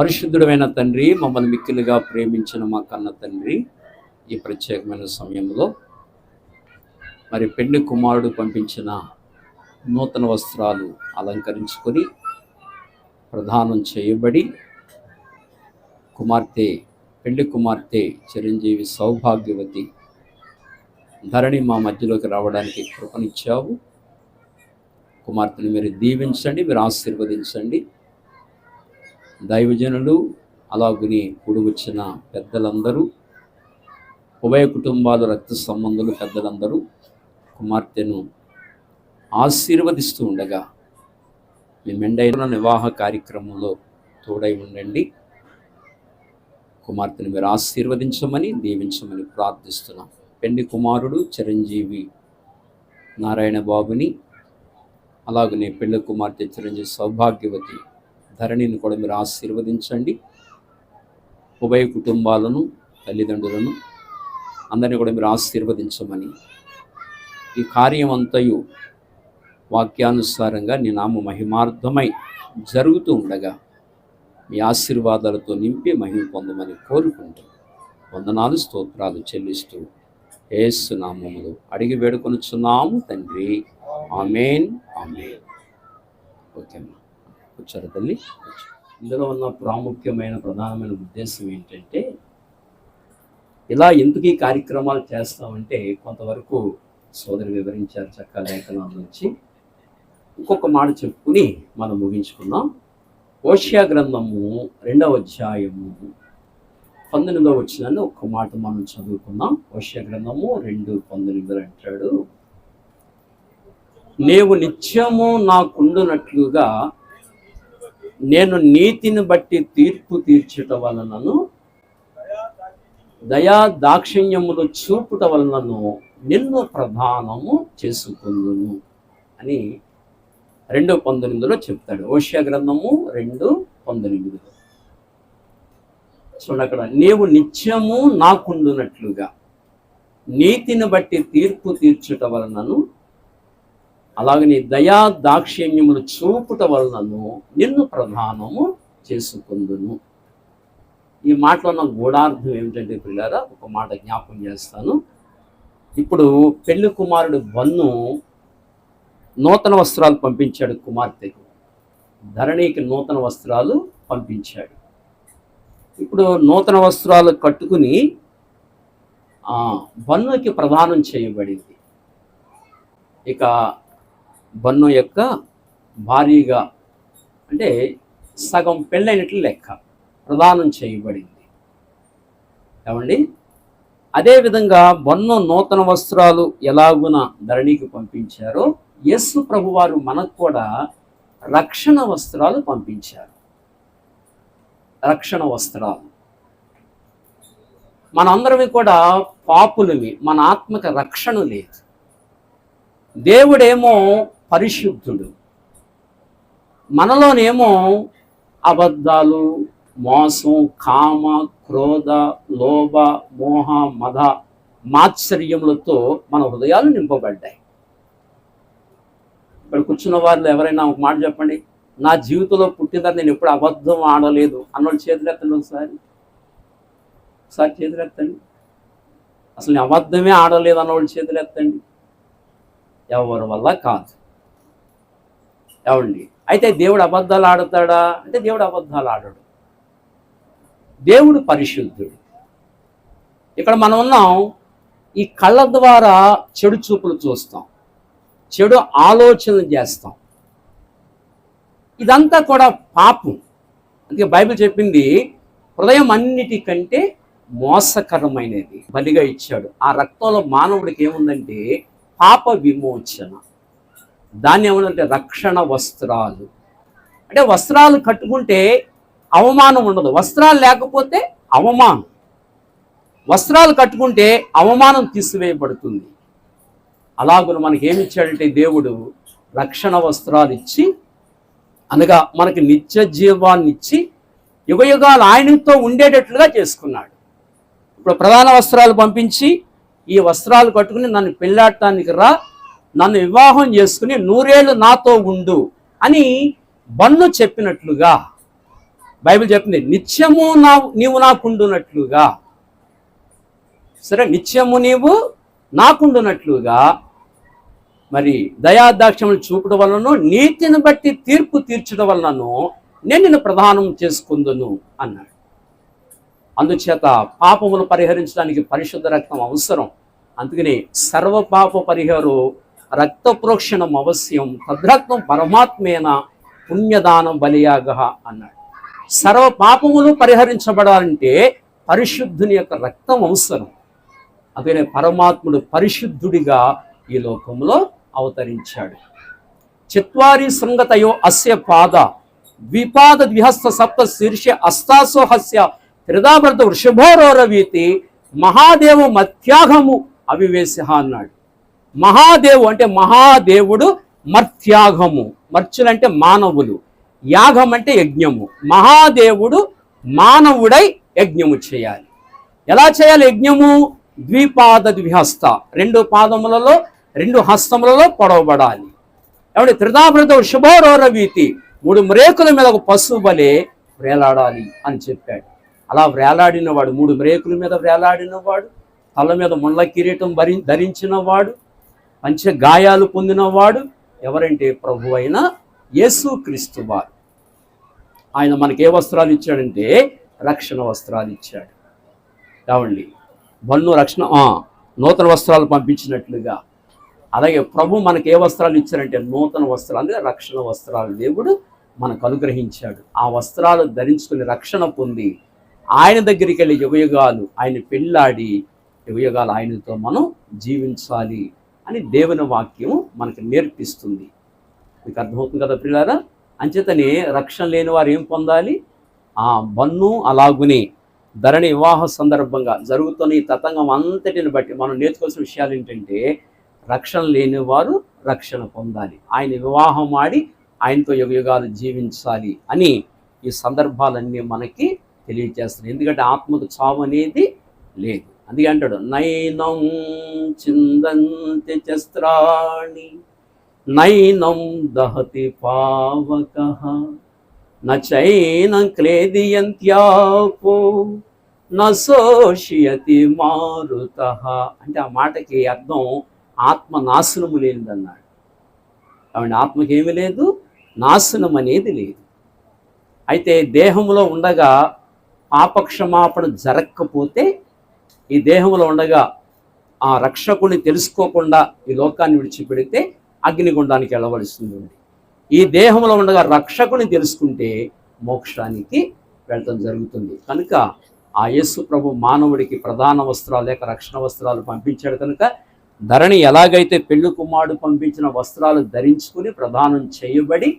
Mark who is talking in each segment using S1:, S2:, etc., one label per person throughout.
S1: పరిశుద్ధుడమైన తండ్రి మమ్మల్ని మిక్కిలుగా ప్రేమించిన మా కన్న తండ్రి ఈ ప్రత్యేకమైన సమయంలో మరి పెళ్ళి కుమారుడు పంపించిన నూతన వస్త్రాలు అలంకరించుకొని ప్రదానం చేయబడి కుమార్తె పెళ్ళి కుమార్తె చిరంజీవి సౌభాగ్యవతి ధరణి మా మధ్యలోకి రావడానికి కృపనిచ్చావు. కుమార్తెను మీరు దీవించండి మీరు ఆశీర్వదించండి. దైవజనులు అలాగుని కూడి వచ్చిన పెద్దలందరూ ఉభయ కుటుంబాలు రక్త సంబంధులు పెద్దలందరూ కుమార్తెను ఆశీర్వదిస్తూ ఉండగా మీ మెండైన వివాహ కార్యక్రమంలో తోడై ఉండండి. కుమార్తెను మీరు ఆశీర్వదించమని దీవించమని ప్రార్థిస్తున్నాం. పెండి కుమారుడు చిరంజీవి నారాయణ బాబుని అలాగనే పెళ్ళి కుమార్తె చిరంజీవి సౌభాగ్యవతి ధరణిని కూడా మీరు ఆశీర్వదించండి. ఉభయ కుటుంబాలను తల్లిదండ్రులను అందరినీ కూడా మీరు ఆశీర్వదించమని ఈ కార్యం అంతయు వాక్యానుసారంగా నీ నామ మహిమార్థమై జరుగుతూ ఉండగా మీ ఆశీర్వాదాలతో నింపి మహిమ పొందమని కోరుకుంటూ వందనాలు స్తోత్రాలు చెల్లిస్తూ ఏసు నామములు అడిగి వేడుకొనుచున్నాము తండ్రి. ఆమెన్. ఆమెన్. ఓకే అమ్మా తల్లి. ఇందులో ఉన్న ప్రాముఖ్యమైన ప్రధానమైన ఉద్దేశం ఏంటంటే ఇలా ఎందుకు ఈ కార్యక్రమాలు చేస్తామంటే కొంతవరకు సోదరి వివరించారు చక్క లేఖనాల నుంచి ఇంకొక మాట చెప్పుకుని మనం ముగించుకున్నాం ఓషియా గ్రంథము రెండవ అధ్యాయము పంతొమ్మిదవ వచ్చినాన్ని ఒక్క మాట మనం చదువుకుందాం. ఓషియా గ్రంథము రెండు పంతొమ్మిదిలో అంటాడు నీవు నిత్యము నాకుండునట్లుగా నేను నీతిని బట్టి తీర్పు తీర్చుట వలనను దయా దాక్షిణ్యములు చూపుట వలనను నిన్ను ప్రధానము చేసుకుందును అని రెండు పంతొమ్మిదిలో చెప్తాడు. ఓషియా గ్రంథము రెండు పంతొమ్మిదిలో. చూడండి అక్కడ నీవు నిత్యము నాకుండునట్లుగా నీతిని బట్టి తీర్పు తీర్చుట వలనను అలాగని దయా దాక్షిణ్యములు చూపుట వలనను నిన్ను ప్రధానము చేసుకుందును. ఈ మాటలో నా గూఢార్థం ఏమిటంటే పిల్లారా ఒక మాట జ్ఞాపకం చేస్తాను. ఇప్పుడు పెళ్ళి కుమారుడు బన్ను నూతన వస్త్రాలు పంపించాడు కుమార్తెకు ధరణికి నూతన వస్త్రాలు పంపించాడు. ఇప్పుడు నూతన వస్త్రాలు కట్టుకుని ఆ, బన్నుకి ప్రదానం చేయబడింది. ఇక బన్ను యొక్క భారీగా అంటే సగం పెళ్ళైనట్లు లెక్క ప్రదానం చేయబడింది. ఏమండి? అదేవిధంగా బన్ను నూతన వస్త్రాలు ఎలాగున ధరణికి పంపించారో యస్సు ప్రభువారు మనకు కూడా రక్షణ వస్త్రాలు పంపించారు. రక్షణ వస్త్రాలు. మనందరమి కూడా పాపులమి మన ఆత్మక రక్షణ లేదు. దేవుడేమో పరిశుద్ధుడు. మనలోనేమో అబద్ధాలు మోసం కామ క్రోధ లోభ మోహ మద మాత్సర్యములతో మన హృదయాలు నింపబడ్డాయి. ఇక్కడ కూర్చున్న వారిలో ఎవరైనా ఒక మాట చెప్పండి? నా జీవితంలో పుట్టిన తర్వాత నేను ఎప్పుడు అబద్ధం ఆడలేదు అన్నోళ్ళు చేతులెత్తండి ఒకసారి. ఒకసారి చేతులెత్తండి అసలు నేను అబద్ధమే ఆడలేదు అన్నోళ్ళు చేతులెత్తండి ఎవరి వల్ల కాదు. ఏమండి అయితే దేవుడు అబద్ధాలు ఆడతాడా? అంటే దేవుడు అబద్ధాలు ఆడడు. దేవుడు పరిశుద్ధుడు. ఇక్కడ మనం ఉన్నాం ఈ కళ్ళ ద్వారా చెడు చూపులు చూస్తాం. చెడు ఆలోచనలు చేస్తాం. ఇదంతా కూడా పాపం. అందుకే బైబిల్ చెప్పింది హృదయం అన్నిటికంటే మోసకరమైనది బలిగా ఇచ్చాడు. ఆ రక్తంలో మానవుడికి ఏముందంటే పాప విమోచన. దాన్ని ఏమంటే రక్షణ వస్త్రాలు. అంటే వస్త్రాలు కట్టుకుంటే అవమానం ఉండదు. వస్త్రాలు లేకపోతే అవమానం. వస్త్రాలు కట్టుకుంటే అవమానం తీసివేయబడుతుంది. అలాగున మనకి ఏమిచ్చాడంటే దేవుడు రక్షణ వస్త్రాలు ఇచ్చి అనగా మనకి నిత్య జీవాన్ని ఇచ్చి యుగయుగాలు ఆయనతో ఉండేటట్లుగా చేసుకున్నాడు. ఇప్పుడు ప్రధాన వస్త్రాలు పంపించి ఈ వస్త్రాలు కట్టుకుని నన్ను పెళ్ళాడటానికి రా నన్ను వివాహం చేసుకుని నూరేళ్ళు నాతో ఉండు అని బన్ను చెప్పినట్లుగా బైబిల్ చెప్పింది నిత్యము నా నీవు నాకుండునట్లుగా. సరే నిత్యము నీవు నాకుండునట్లుగా మరి దయాదాక్షములు చూపడం వలన నీతిని బట్టి తీర్పు తీర్చడం వలనను నేను నిన్ను ప్రధానం చేసుకుందును అన్నాడు. అందుచేత పాపములు పరిహరించడానికి పరిశుద్ధ రక్తం అవసరం. అందుకని సర్వ పాప పరిహారం రక్త ప్రోక్షణం అవశ్యం తద్రత్వం పరమాత్మేన పుణ్యదానం బలియాగ అన్నాడు. సర్వ పాపములు పరిహరించబడాలంటే పరిశుద్ధుని యొక్క రక్తం అవసరం. అందుకనే పరమాత్ముడు పరిశుద్ధుడిగా ఈ లోకంలో అవతరించాడు. చత్వారి శృంగతయో అస్య పాద ద్విపాద ద్విహస్త సప్త శీర్ష అస్తాసోహస్య త్రిదాభర్త వృషభోరోరవీతి మహాదేవు మత్యాగము అవివేశ అన్నాడు. మహాదేవు అంటే మహాదేవుడు మర్త్యాగము. మర్చులంటే మానవులు. యాగం అంటే యజ్ఞము. మహాదేవుడు మానవుడై యజ్ఞము చేయాలి. ఎలా చేయాలి యజ్ఞము? ద్విపాద ద్విహస్త. రెండు పాదములలో రెండు హస్తములలో పొడవబడాలి. ఏమంటే త్రిదాభృత శుభోరవీతి మూడు మ్రేకుల మీద ఒక పశువులే వేలాడాలి అని చెప్పాడు. అలా వేలాడినవాడు మూడు మ్రేకుల మీద వేలాడినవాడు తల మీద ముళ్ళ కిరీటం భరి ధరించినవాడు పంచ గాయాలు పొందినవాడు ఎవరంటే ప్రభు అయిన యేసుక్రీస్తు వారు. ఆయన మనకి ఏ వస్త్రాలు ఇచ్చాడంటే రక్షణ వస్త్రాలు ఇచ్చాడు. కావండి బన్ను రక్షణ నూతన వస్త్రాలు పంపించినట్లుగా. అలాగే ప్రభు మనకి ఏ వస్త్రాలు ఇచ్చారంటే నూతన వస్త్రాలు రక్షణ వస్త్రాలు దేవుడు మనకు అనుగ్రహించాడు. ఆ వస్త్రాలు ధరించుకుని రక్షణ పొంది ఆయన దగ్గరికి వెళ్ళి యుగయుగాలు ఆయన పెళ్ళాడి యుగయుగాలు ఆయనతో మనం జీవించాలి. అని దేవుని వాక్యం మనకు నేర్పిస్తుంది. మీకు అర్థమవుతుంది కదా పిల్లారా అంచేతనే రక్షణ లేని వారు ఏం పొందాలి? ఆ బన్ను అలాగునే ధరణి వివాహ సందర్భంగా జరుగుతున్న ఈ తతంగం అంతటిని బట్టి మనం నేర్చుకోవాల్సిన విషయాలు ఏంటంటే రక్షణ లేని వారు రక్షణ పొందాలి. ఆయన వివాహం ఆడి ఆయనతో యుగయుగాలు జీవించాలి అని ఈ సందర్భాలన్నీ మనకి తెలియజేస్తున్నాయి ఎందుకంటే ఆత్మకు చావు అనేది లేదు. అందుకే అంటాడు నైనం చిందంతి చస్త్రాణి నైనం దహతి పావక నైనం క్లేదియంత్యాపో నోషియతి మారుత. అంటే ఆ మాటకి అర్థం ఆత్మ నాశనము లేనిదన్నాడు. కాబట్టి ఆత్మకేమి లేదు నాశనం అనేది లేదు. అయితే దేహంలో ఉండగా పాపక్షమాపణ జరగకపోతే ఈ దేహంలో ఉండగా ఆ రక్షకుని తెలుసుకోకుండా ఈ లోకాన్ని విడిచిపెడితే అగ్నిగుండానికి వెళ్ళవలసింది ఉంది. ఈ దేహంలో ఉండగా రక్షకుని తెలుసుకుంటే మోక్షానికి వెళ్ళటం జరుగుతుంది. కనుక ఆ యేసు ప్రభు మానవుడికి ప్రధాన వస్త్రాలు లేక రక్షణ వస్త్రాలు పంపించాడు కనుక ధరణి ఎలాగైతే పెళ్ళి కుమారుడు పంపించిన వస్త్రాలు ధరించుకుని ప్రదానం చేయబడి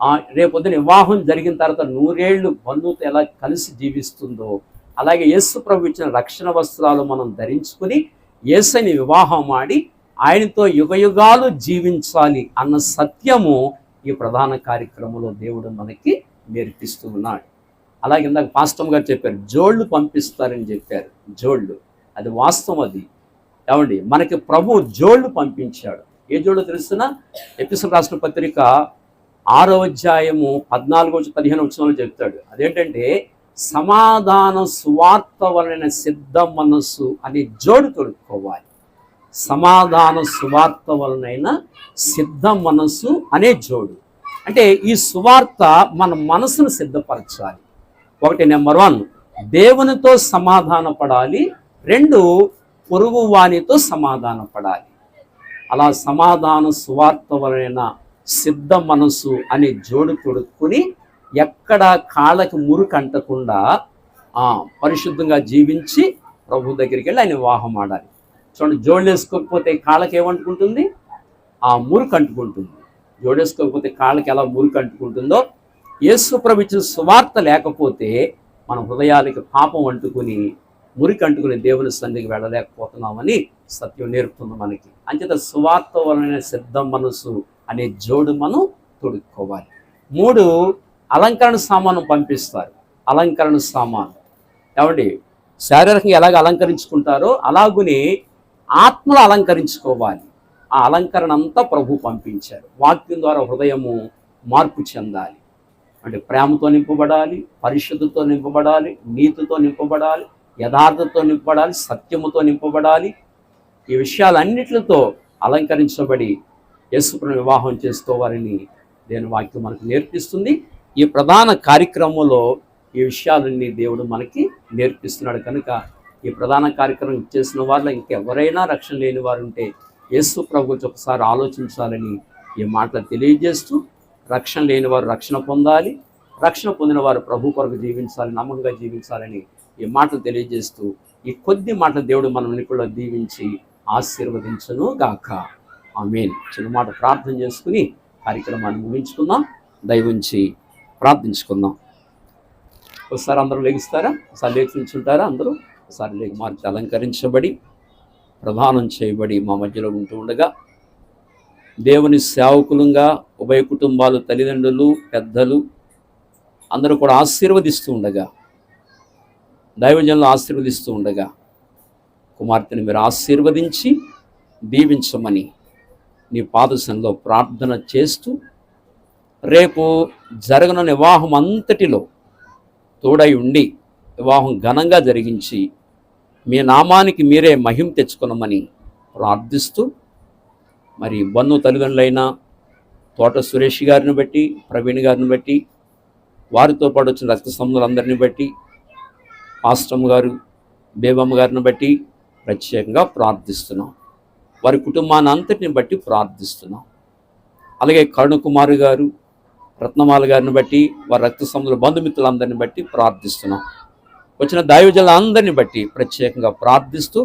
S1: ఆ రేపొద్దున వివాహం జరిగిన తర్వాత నూరేళ్ళు బంధువుతో ఎలా కలిసి జీవిస్తుందో అలాగే యేసు ప్రభు ఇచ్చిన రక్షణ వస్త్రాలు మనం ధరించుకుని యేసని వివాహం ఆడి ఆయనతో యుగయుగాలు జీవించాలి అన్న సత్యము ఈ ప్రధాన కార్యక్రమంలో దేవుడు మనకి నేర్పిస్తూ ఉన్నాడు. అలాగే ఇందాక పాస్టమ్ గారు చెప్పారు జోళ్ళు పంపిస్తారని చెప్పారు. జోళ్ళు అది వాస్తవం అది. ఏమండి మనకి ప్రభు జోళ్ళు పంపించాడు. ఏ జోళ్ళు తెలుస్తున్నా? ఎపిసోడ్ రాసిన పత్రిక ఆరో అధ్యాయము పద్నాలుగో పదిహేను వచ్చిన చెప్తాడు. అదేంటంటే సమాధాన సువార్త వలన సిద్ధ మనస్సు అనే జోడు తొడుక్కోవాలి. సమాధాన సువార్త వలనైన సిద్ధ మనస్సు అనే జోడు. అంటే ఈ సువార్త మన మనసును సిద్ధపరచాలి. ఒకటి నెంబర్ వన్ దేవునితో సమాధాన పడాలి రెండు పొరుగు వానితో సమాధాన పడాలి అలా సమాధాన సువార్త వలన సిద్ధ మనసు అనే జోడు తొడుక్కుని ఎక్కడ కాళ్ళకి మురుకు అంటకుండా పరిశుద్ధంగా జీవించి ప్రభు దగ్గరికి వెళ్ళి ఆయన వివాహం ఆడాలి. చూడండి జోడేసుకోకపోతే కాళ్ళకి ఏమంటుకుంటుంది ఆ మురుకు అంటుకుంటుంది జోడేసుకోకపోతే కాళ్ళకి ఎలా మురికి అంటుకుంటుందో యేసు ఇచ్చిన సువార్త లేకపోతే మన హృదయాలకి పాపం అంటుకుని మురికి అంటుకుని దేవుని సన్నిధికి వెళ్ళలేకపోతున్నామని సత్యం నేర్పుతుంది మనకి. అంచేత సువార్త వలన సిద్ధం మనసు అనే జోడు మనం తొడుక్కోవాలి. మూడు అలంకరణ సామాను పంపిస్తారు. అలంకరణ సామాను. ఏమండి? శారీరకంగా ఎలాగ అలంకరించుకుంటారో అలాగునే ఆత్మలు అలంకరించుకోవాలి. ఆ అలంకరణ అంతా ప్రభు పంపించారు. వాక్యం ద్వారా హృదయము మార్పు చెందాలి. అంటే ప్రేమతో నింపబడాలి పరిశుద్ధతో నింపబడాలి నీతితో నింపబడాలి యథార్థతో నింపబడాలి సత్యముతో నింపబడాలి. ఈ విషయాలన్నిటితో అలంకరించబడి యేసుప్రభు వివాహం చేసుకోవాలని దేని వాక్యం మనకు నేర్పిస్తుంది. ఈ ప్రధాన కార్యక్రమంలో ఈ విషయాలన్నీ దేవుడు మనకి నేర్పిస్తున్నాడు కనుక ఈ ప్రధాన కార్యక్రమం ఇచ్చేసిన వాళ్ళు ఇంకెవరైనా రక్షణ లేని వారు ఉంటే యేసు ప్రభు గురించి ఒకసారి ఆలోచించాలని ఈ మాటలు తెలియజేస్తూ రక్షణ లేని వారు రక్షణ పొందాలి రక్షణ పొందిన వారు ప్రభు కొరకు జీవించాలి నమ్మకంగా జీవించాలని ఈ మాటలు తెలియజేస్తూ ఈ కొద్ది మాటలు దేవుడు మనల్ని కూడా దీవించి ఆశీర్వదించను గాక. ఆమెన్. చిన్న మాట ప్రార్థన చేసుకుని కార్యక్రమాన్ని ముగించుకుందాం. దయవుంచి ప్రార్థించుకుందాం. ఒకసారి అందరూ లేగిస్తారా? ఒకసారి లేచి నిల్చుంటారా అందరూ? ఒకసారి లేఖ మార్చి అలంకరించబడి ప్రధానం చేయబడి మా మధ్యలో ఉంటూ ఉండగా దేవుని సేవకులంగా ఉభయ కుటుంబాలు తల్లిదండ్రులు పెద్దలు అందరూ కూడా ఆశీర్వదిస్తూ ఉండగా దైవజనులు ఆశీర్వదిస్తూ ఉండగా కుమార్తెను మీరు ఆశీర్వదించి దీవించమని నీ పాదశంలో ప్రార్థన చేస్తూ రేపు జరగను వివాహం అంతటిలో తోడై ఉండి వివాహం ఘనంగా జరిగించి మీ నామానికి మీరే మహిమ తెచ్చుకునమని ప్రార్థిస్తూ మరి బన్ను తల్లిదండ్రులైన తోట సురేష్ గారిని బట్టి ప్రవీణ్ గారిని బట్టి వారితో పాటు వచ్చిన రక్త సంబంధులందరిని బట్టి ఆశ్రమ్ గారు బేబమ్మ గారిని బట్టి ప్రత్యేకంగా ప్రార్థిస్తున్నాం. వారి కుటుంబాన్ని అంతటిని బట్టి ప్రార్థిస్తున్నాం. అలాగే కరుణకుమార్ గారు రత్నమాల గారిని బట్టి వారి రక్త సంబంధుల బంధుమిత్రులందరిని బట్టి ప్రార్థిస్తున్నాం. వచ్చిన దైవజనులందరిని బట్టి ప్రత్యేకంగా ప్రార్థిస్తూ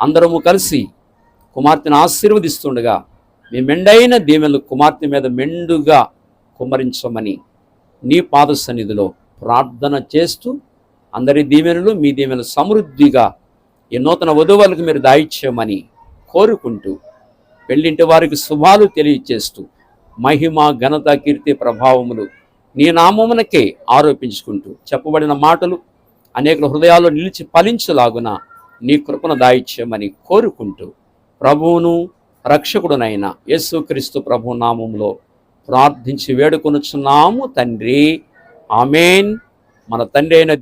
S1: అందరము కలిసి కుమార్తెను ఆశీర్వదిస్తుండగా మీ మెండైన దీవెనలు కుమార్తె మీద మెండుగా కుమరించమని నీ పాద సన్నిధిలో ప్రార్థన చేస్తూ అందరి దీవెనలు మీ దీవెనలు సమృద్ధిగా ఈ నూతన వధువులకు మీరు దాయిచ్యమని కోరుకుంటూ పెళ్ళింటి వారికి శుభాలు తెలియచేస్తూ మహిమ ఘనత కీర్తి ప్రభావములు నీ నామమునకే ఆరోపించుకుంటూ చెప్పబడిన మాటలు అనేక హృదయాల్లో నిలిచి ఫలించలాగున నీ కృపను దాయిచ్యమని కోరుకుంటూ ప్రభువును రక్షకుడునైన యేసుక్రీస్తు ప్రభు నామములో ప్రార్థించి వేడుకొనుచున్నాము తండ్రి. ఆమెన్. మన తండ్రి అయిన